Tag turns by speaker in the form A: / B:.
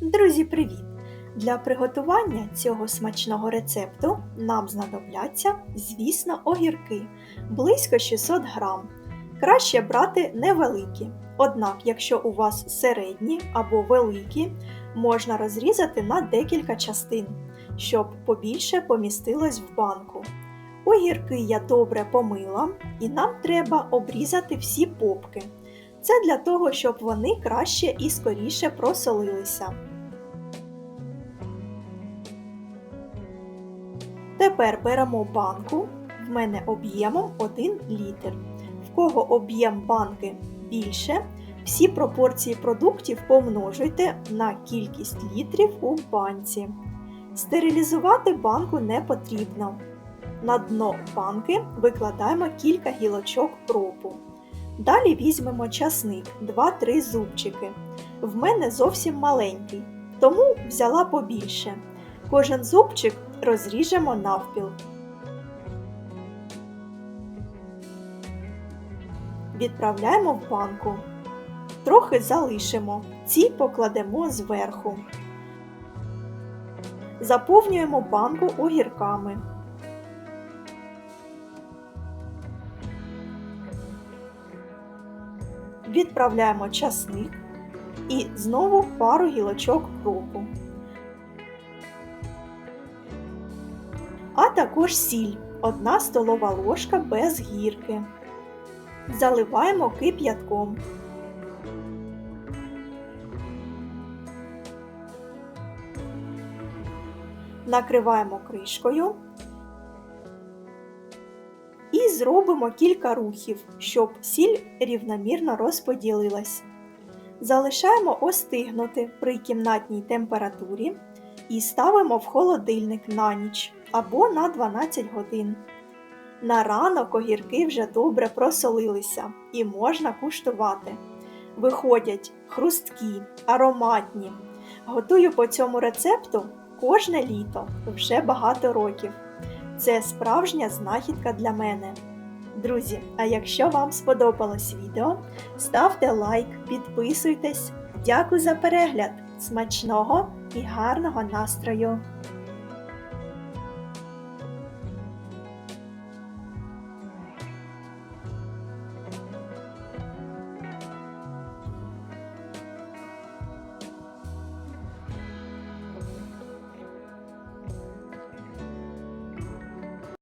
A: Друзі, привіт! Для приготування цього смачного рецепту нам знадобляться, звісно, огірки близько 600 грам. Краще брати невеликі. Однак, якщо у вас середні або великі, можна розрізати на декілька частин, щоб побільше помістилось в банку. Огірки я добре помила, і нам треба обрізати всі попки. Це для того, щоб вони краще і скоріше просолилися. Тепер беремо банку, в мене об'ємом 1 літр. В кого об'єм банки більше, всі пропорції продуктів помножуйте на кількість літрів у банці. Стерилізувати банку не потрібно. На дно банки викладаємо кілька гілочок кропу. Далі візьмемо часник 2-3 зубчики. В мене зовсім маленький, тому взяла побільше. Кожен зубчик розріжемо навпіл. Відправляємо в банку. Трохи залишимо. Ці покладемо зверху. Заповнюємо банку огірками. Відправляємо часник і знову пару гілочок кропу. а також сіль 1 столова ложка без гірки. Заливаємо кип'ятком. Накриваємо кришкою зробимо кілька рухів, щоб сіль рівномірно розподілилась. Залишаємо остигнути при кімнатній температурі і ставимо в холодильник на ніч або на 12 годин. На ранок огірки вже добре просолилися і можна куштувати. Виходять хрусткі, ароматні. Готую по цьому рецепту кожне літо вже багато років. Це справжня знахідка для мене. Друзі, а якщо вам сподобалось відео, ставте лайк, підписуйтесь. Дякую за перегляд! Смачного і гарного настрою!